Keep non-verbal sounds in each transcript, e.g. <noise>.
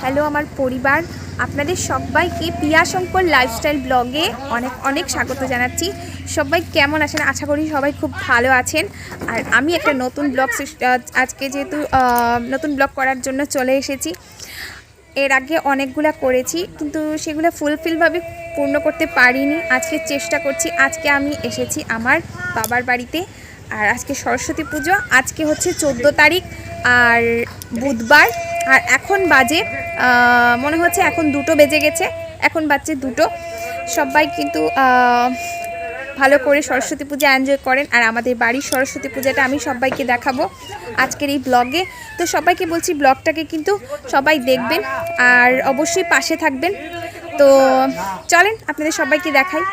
Hello আমার পরিবার। আপনাদের সবাইকে পিয়া শঙ্কর লাইফস্টাইল ব্লগে অনেক অনেক স্বাগত জানাচ্ছি। সবাই কেমন আছেন? আশা করি সবাই খুব ভালো আছেন। আর আমি একটা নতুন ব্লগ আজকে যেহেতু নতুন ব্লগ করার জন্য চলে এসেছি। এর আগে অনেকগুলা করেছি, কিন্তু সেগুলো ফুলফিলভাবে পূর্ণ করতে পারিনি। আজকে চেষ্টা করছি, আজকে আমি এসেছি আমার বাবার বাড়িতে। আর আজকে সরস্বতী পুজো, আজকে হচ্ছে চোদ্দ তারিখ। আর বুধবার আর এখন বাজে মনে হচ্ছে এখন দুটো বেজে গেছে, এখন বাজছে দুটো। সবাই কিন্তু ভালো করে সরস্বতী পূজা এনজয় করেন। আর আমাদের বাড়ির সরস্বতী পূজাটা আমি সবাইকে দেখাবো আজকের এই ব্লগে তো সবাইকে বলছি ব্লগটাকে কিন্তু সবাই দেখবেন আর অবশ্যই পাশে থাকবেন। তো চলেন আপনাদের সবাইকে দেখাই।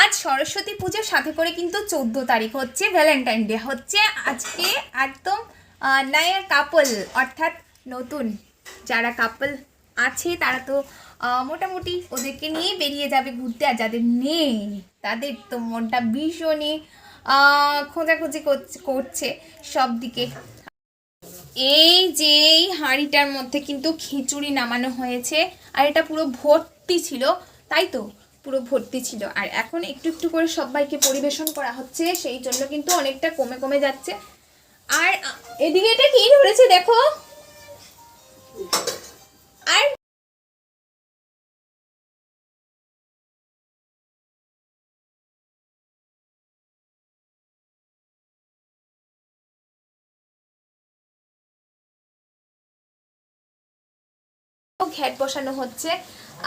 আজ সরস্বতী পুজোর সাথে করে কিন্তু চোদ্দ তারিখ হচ্ছে ভ্যালেন্টাইন ডে হচ্ছে। আজকে একদম নায়ের কাপল, অর্থাৎ নতুন যারা কাপল আছে, তারা তো মোটামুটি ওদেরকে নিয়ে বেরিয়ে যাবে ঘুরতে। আর যাদের নেই, তাদের তো মনটা ভীষণই খোঁজাখুঁজি করছে সব দিকে এই যে এই হাঁড়িটার মধ্যে কিন্তু খিচুড়ি নামানো হয়েছে, আর এটা পুরো ভর্তি ছিল, তাই তো? পুরো ভর্তি ছিল। আর এখন একটু একটু করে সবাইকে পরিবেশন করা হচ্ছে, সেই জন্য কিন্তু অনেকটা কমে কমে যাচ্ছে। আর এদিকে এটা কি ধরেছে দেখো? আর ঘ্যাট বসানো হচ্ছে।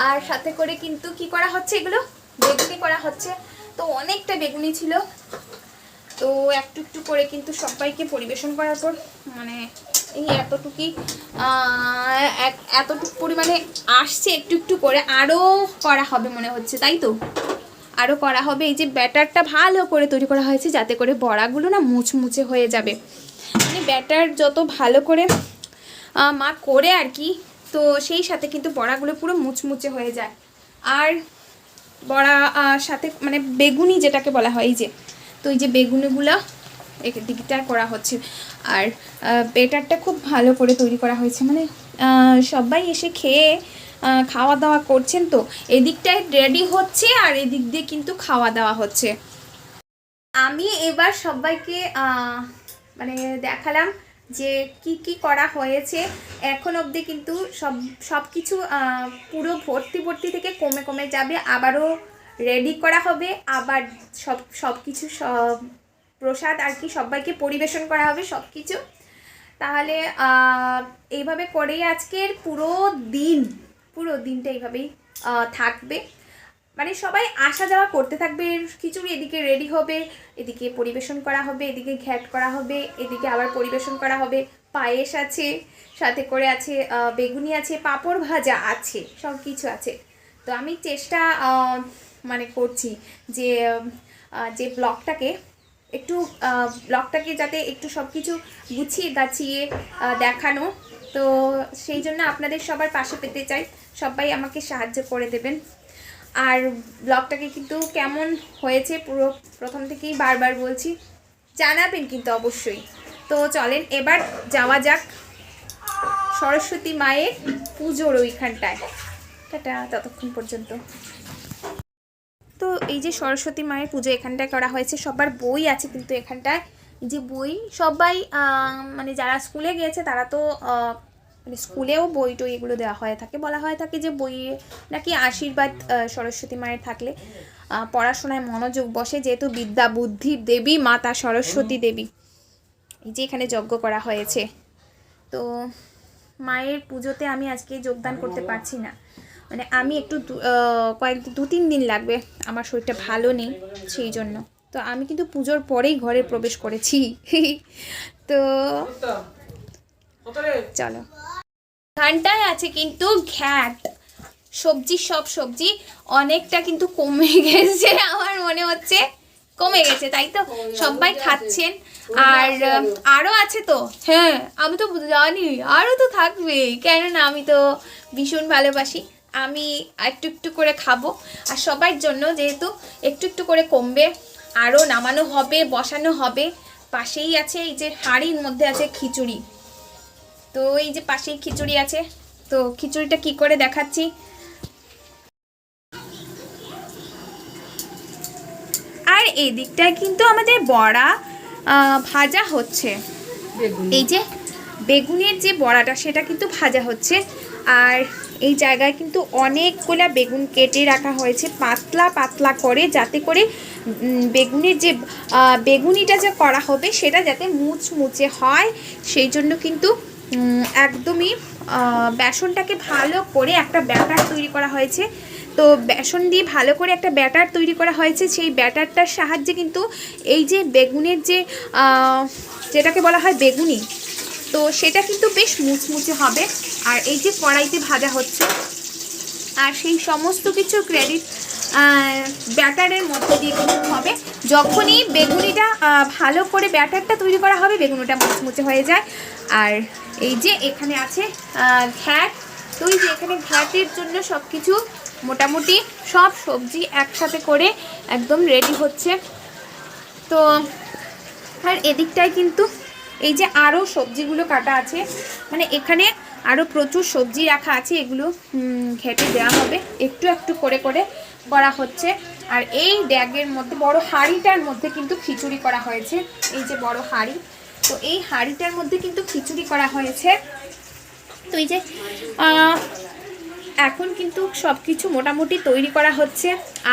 আর সাথে করে কিন্তু কি করা হচ্ছে এগুলো? বেগুনি করা হচ্ছে। তো অনেকটা বেগুনি ছিল। তো একটু একটু করে কিন্তু সবাইকে পরিবেশন করার পর মানে এই এতটুকুই এতটুকু পরিমাণে আসছে একটু একটু করে, আরও করা হবে মনে হচ্ছে, তাই তো? আরও করা হবে, এই যে ব্যাটারটা ভালো করে তৈরি করা হয়েছে যাতে করে বড়াগুলো না মুচমুচে হয়ে যাবে। মানে ব্যাটার যত ভালো করে মা করে আর কি, তো সেই সাথে কিন্তু বড়াগুলো পুরো মুচমুচে হয়ে যায়। আর বড়া সাথে মানে বেগুনি যেটাকে বলা হয়, এই যে তো এই যে বেগুনিগুলো দিকটা করা হচ্ছে। আর বেটারটা খুব ভালো করে তৈরি করা হয়েছে। মানে সবাই এসে খেয়ে খাওয়া দাওয়া করছেন তো। এদিকটায় রেডি হচ্ছে আর এদিক দিয়ে কিন্তু খাওয়া দাওয়া হচ্ছে। আমি এবার সবাইকে মানে দেখালাম যে কি কি করা হয়েছে। এখন অবধি কিন্তু সব সব কিছু পুরো ভর্তি ভর্তি থেকে কমে কমে যাবে। আবারও রেডি করা হবে, আবার সব সব কিছু প্রসাদ আর কি সবাইকে পরিবেশন করা হবে সব কিছু তাহলে এইভাবে করেই আজকের পুরো দিন, পুরো দিনটা এইভাবেই থাকবে। মানে সবাই আসা যাওয়া করতে থাকবে, খিচুড়ি এদিকে রেডি হবে, এদিকে পরিবেশন করা হবে, এদিকে ঘ্যাট করা হবে, এদিকে আবার পরিবেশন করা হবে। পায়েস আছে, সাথে করে আছে বেগুনি আছে, পাঁপড় ভাজা আছে সব কিছু আছে। তো আমি চেষ্টা মানে করছি যে যে ব্লগটাকে একটু ব্লগটাকে যাতে একটু সব কিছু গুছিয়ে গাছিয়ে দেখানো। তো সেই জন্য আপনাদের সবার পাশে পেতে চাই। সবাই আমাকে সাহায্য করে দেবেন। আর ব্লগটাকে কিন্তু কেমন হয়েছে পুরো প্রথম থেকেই বারবার বলছি, জানাবেন কিন্তু অবশ্যই। তো চলেন, এবার যাওয়া যাক সরস্বতী মায়ের পুজোর ওইখানটায়। টাটা, ততক্ষণ পর্যন্ত। এই যে সরস্বতী মায়ের পুজো এখানটায় করা হয়েছে, সবার বই আছে কিন্তু এখানটায়। যে বই, সবাই মানে যারা স্কুলে গিয়েছে তারা তো মানে স্কুলেও বই টই এগুলো দেওয়া হয়ে থাকে, বলা হয়ে থাকে যে বইয়ে নাকি আশীর্বাদ সরস্বতী মায়ের থাকলে। পড়াশোনায় মনোযোগ বসে যেহেতু বিদ্যা বুদ্ধির দেবী, মাতা, সরস্বতী দেবী। এই যে এখানে যজ্ঞ করা হয়েছে। তো মায়ের পুজোতে আমি আজকে যোগদান করতে পারছি না। মানে আমি একটু কয়েক দু তিন দিন লাগবে, আমার শরীরটা ভালো নেই সেই জন্য। তো আমি কিন্তু পুজোর পরেই ঘরে প্রবেশ করেছি। তো চলো। ঘানটায় আছে কিন্তু ঘ্যাট। সবজি, সব সবজি অনেকটা কিন্তু কমে গেছে, আমার মনে হচ্ছে। কমে গেছে, তাই তো? সবাই খাচ্ছেন। আর আরও আছে তো? হ্যাঁ আমি তো জানি আরও তো থাকবে কেননা আমি তো ভীষণ ভালোবাসি। আমি একটু একটু করে খাব। আর সবার জন্য যেহেতু একটু একটু করে কমবে আরও নামানো হবে বসানো হবে পাশেই আছে এই যে হাঁড়ির মধ্যে আছে খিচুড়ি। তো তো এই যে পাশেই খিচুড়ি আছে তো খিচুড়িটা কি করে দেখাচ্ছি? আর এই দিকটায় কিন্তু আমাদের বড়া আহ, ভাজা হচ্ছে। এই যে বেগুনের যে বড়াটা সেটা কিন্তু ভাজা হচ্ছে। আর এই জায়গায় কিন্তু অনেকগুলা বেগুন কেটে রাখা হয়েছে, পাতলা পাতলা করে যাতে করে বেগুনের যে বেগুনিটা যে করা হবে সেটা যাতে মুচমুচে হয়। সেই জন্য কিন্তু একদমই বেসনটাকে ভালো করে একটা ব্যাটার তৈরি করা হয়েছে। তো বেসন দিয়ে ভালো করে একটা ব্যাটার তৈরি করা হয়েছে। সেই ব্যাটারটার সাহায্যে কিন্তু এই যে বেগুনের যে যেটাকে বলা হয় বেগুনি তো সেটা কিন্তু বেশ মুচমুচে হবে। আর এই যে কড়াইতে ভাজা হচ্ছে, আর সেই সমস্ত কিছু ক্রেডিট ব্যাটারের মধ্যে দিয়ে কিন্তু হবে। যখনই বেগুনিটা ভালো করে ব্যাটারটা তৈরি করা হবে, বেগুনিটা মুচমুচে হয়ে যায়। আর এই যে এখানে আছে ঘ্যাট। তো যে এখানে ঘ্যাটের জন্য সব কিছু মোটামুটি সব সবজি একসাথে করে একদম রেডি হচ্ছে। তো আর এদিকটায় কিন্তু এই যে আরও সবজিগুলো কাটা আছে মানে এখানে আরও প্রচুর সবজি রাখা আছে, এগুলো ঘেটে দেওয়া হবে। একটু একটু করে করে করা হচ্ছে। আর এই ড্যাগের মধ্যে, বড় হাঁড়িটার মধ্যে কিন্তু খিচুড়ি করা হয়েছে। এই যে বড় হাঁড়ি। তো এই হাঁড়িটার মধ্যে কিন্তু খিচুড়ি করা হয়েছে। তো এই যে এখন কিন্তু সব কিছু মোটামুটি তৈরি করা হচ্ছে।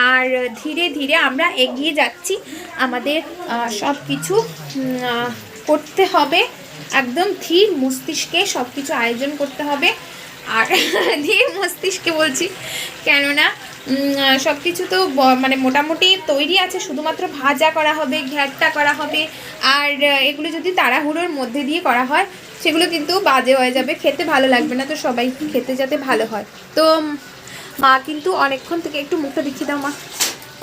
আর ধীরে ধীরে আমরা এগিয়ে যাচ্ছি আমাদের সব কিছু করতে হবে। একদম ধীর মস্তিষ্কে সব কিছু আয়োজন করতে হবে। আর <laughs> ধীর মস্তিষ্কে বলছি, কেননা সব কিছু তো মানে মোটামুটি তৈরি আছে, শুধুমাত্র ভাজা করা হবে, ঘ্যাটটা করা হবে, আর এগুলো যদি তাড়াহুড়োর মধ্যে দিয়ে করা হয়, সেগুলো কিন্তু বাজে হয়ে যাবে, খেতে ভালো লাগবে না, তো সবাই খেতে যাতে ভালো হয়। তো মা কিন্তু অনেকক্ষণ থেকে একটু মুখটা দেখিয়ে দাও মা।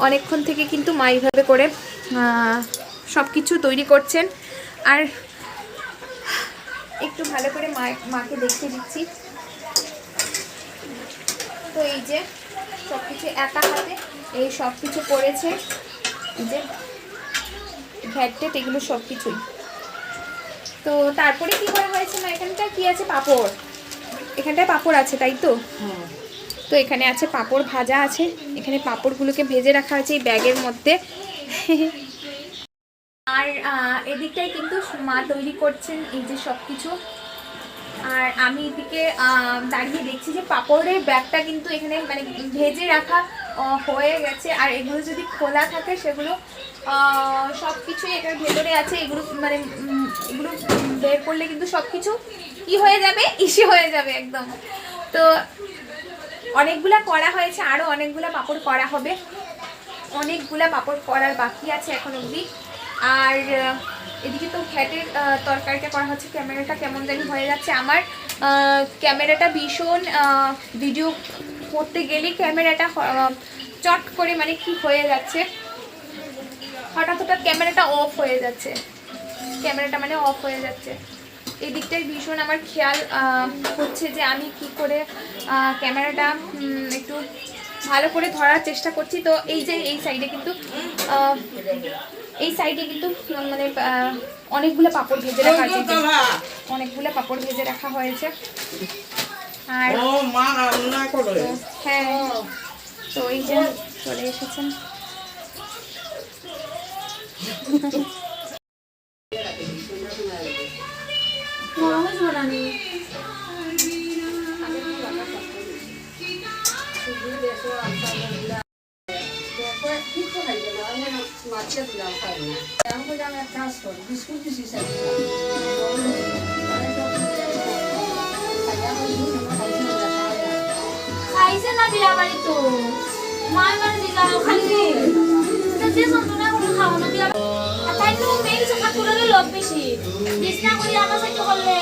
অনেকক্ষণ থেকে কিন্তু মা এইভাবে করে সব কিছু তৈরি করছেন। আর একটু ভালো করে মা মাকে দেখিয়ে দিচ্ছি। তো এই যে সব কিছু একা হাতে এই সব কিছু করেছে। এই যে ঘ্যাটেট এগুলো সব কিছুই তো তারপরে কি করা হয়েছে না এখানটা কি আছে? পাপড়। এখানটায় পাপড় আছে তাই তো? তো এখানে আছে পাপড় ভাজা আছে। এখানে পাপড়গুলোকে ভেজে রাখা আছে এই ব্যাগের মধ্যে। আর আহ, এদিকটায় কিন্তু মা তৈরি করছেন এই যে সব কিছু আর আমি এদিকে দাঁড়িয়ে দেখছি যে পাপড়ের ব্যাগটা কিন্তু এখানে মানে ভেজে রাখা হয়ে গেছে। আর এগুলো যদি খোলা থাকে সেগুলো সব কিছুই এটার ভেতরে আছে। এগুলো মানে এগুলো বের করলে কিন্তু সব কিছু কি হয়ে যাবে? ইসে হয়ে যাবে একদম। তো অনেকগুলা করা হয়েছে। আরও অনেকগুলা পাপড় করা হবে। অনেকগুলা পাপড় করার বাকি আছে এখন অবধি। আর এদিকে তো ঘ্যাটের তরকারিটা করা হচ্ছে, ক্যামেরাটা কেমন জানি হয়ে যাচ্ছে। আমার ক্যামেরাটা ভীষণ ভিডিও করতে গেলে ক্যামেরাটা চট করে মানে কি হয়ে যাচ্ছে। হঠাৎ হঠাৎ ক্যামেরাটা অফ হয়ে যাচ্ছে। ক্যামেরাটা মানে অফ হয়ে যাচ্ছে। এই দিকটায় ভীষণ আমার খেয়াল হচ্ছে যে আমি কি করে ক্যামেরাটা একটু ভালো করে ধরার চেষ্টা করছি। তো এই যে এই সাইডে কিন্তু এই সাইডে কিন্তু মানে আহ, অনেকগুলো পাপড় ভেজে রাখা আছে অনেকগুলো পাপড় ভেজে রাখা হয়েছে আর ও মা রান্না করে হ্যাঁ তো এই যে চলে এসেছেন খাইছে না, বিয়া বাড়ি তো মায় মানে দিলা খালি যে যন্ত্রণা করে খাও না বিয়া তাই তো মেয়ে কিছু ঠাকুরের লোক বেশি বিছনা করে আনা সাইতে করলে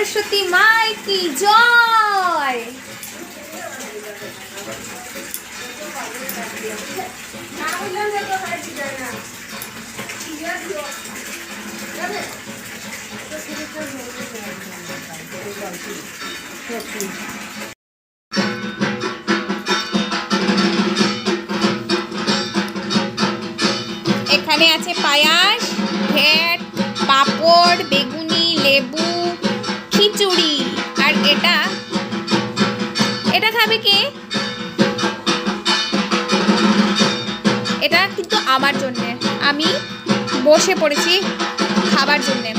সরস্বতী মায় কি জয়? এখানে এটা কিন্তু আমার জন্যে। আমি বসে পড়েছি খাবার জন্যে।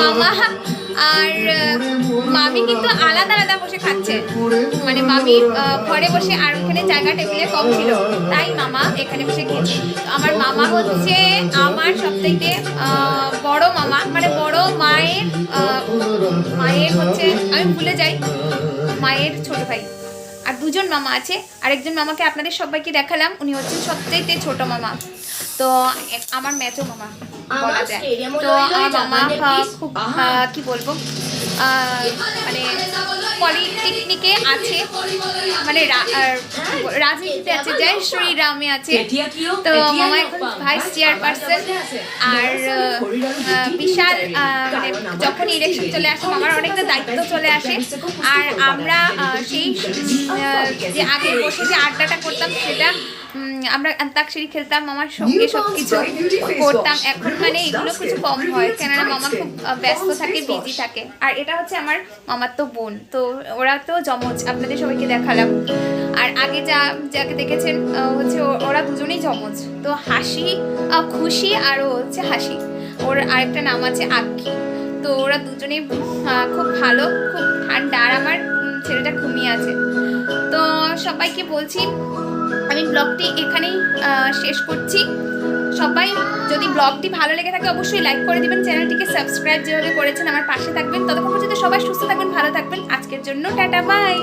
মামা আর মামি কিন্তু আলাদা আলাদা বসে খাচ্ছে। মানে মামি ঘরে বসে আর ওখানে জায়গা টেবিলে কম ছিল। তাই মামা এখানে বসে খেয়েছে। আমার মামা হচ্ছে আমার সব থেকে বড় মামা। মানে বড় মায়ের মায়ের হচ্ছে, আমি ভুলে যাই। মায়ের ছোট ভাই। আর দুজন মামা আছে। আর একজন মামাকে আপনাদের সবাইকে দেখালাম। উনি হচ্ছেন সবচাইতে ছোট মামা। তো আমার মেজো মামা বলা যায়। তো আমার মামা খুব কি বলব? মানে পলিটেকনিকে আছে মানে রাজনীতিতে আছে জয় শ্রীরামে আছে। তো মামা ভাইস চেয়ারপারসন। আর বিশাল মানে যখন ইলেকশন চলে আসে মামার অনেকটা দায়িত্ব চলে আসে। আর আমরা সেই যে আগে বসে যে আড্ডাটা করতাম সেটা আমরা অন্তাক্ষরী খেলতাম মামার সঙ্গে সব কিছু করতাম। এখন মানে এগুলো কিছু কম হয় কেননা মামা খুব ব্যস্ত থাকে বিজি থাকে। আর এটা হচ্ছে আমার মামার তো বোন। তো ওরা তো জমজ আপনাদের সবাইকে দেখালাম। আর আগে যা যাকে দেখেছেন হচ্ছে ওরা দুজনেই জমজ তো হাসি খুশি আর হচ্ছে হাসি। ওর আরেকটা নাম আছে আক্ষি তো ওরা দুজনেই খুব ভালো খুব ঠান্ডা। আর আমার ছেলেটা ঘুমিয়ে আছে। তো সবাইকে বলছি আমি ব্লগটি এখানেই শেষ করছি। সবাই যদি ব্লগটি ভালো লেগে থাকে, অবশ্যই লাইক করে দিবেন। চ্যানেলটিকে সাবস্ক্রাইব যেভাবে করেছেন, আমার পাশে থাকবেন। ততক্ষণ পর্যন্ত সবাই সুস্থ থাকবেন, ভালো থাকবেন। আজকের জন্য টাটা, বাই।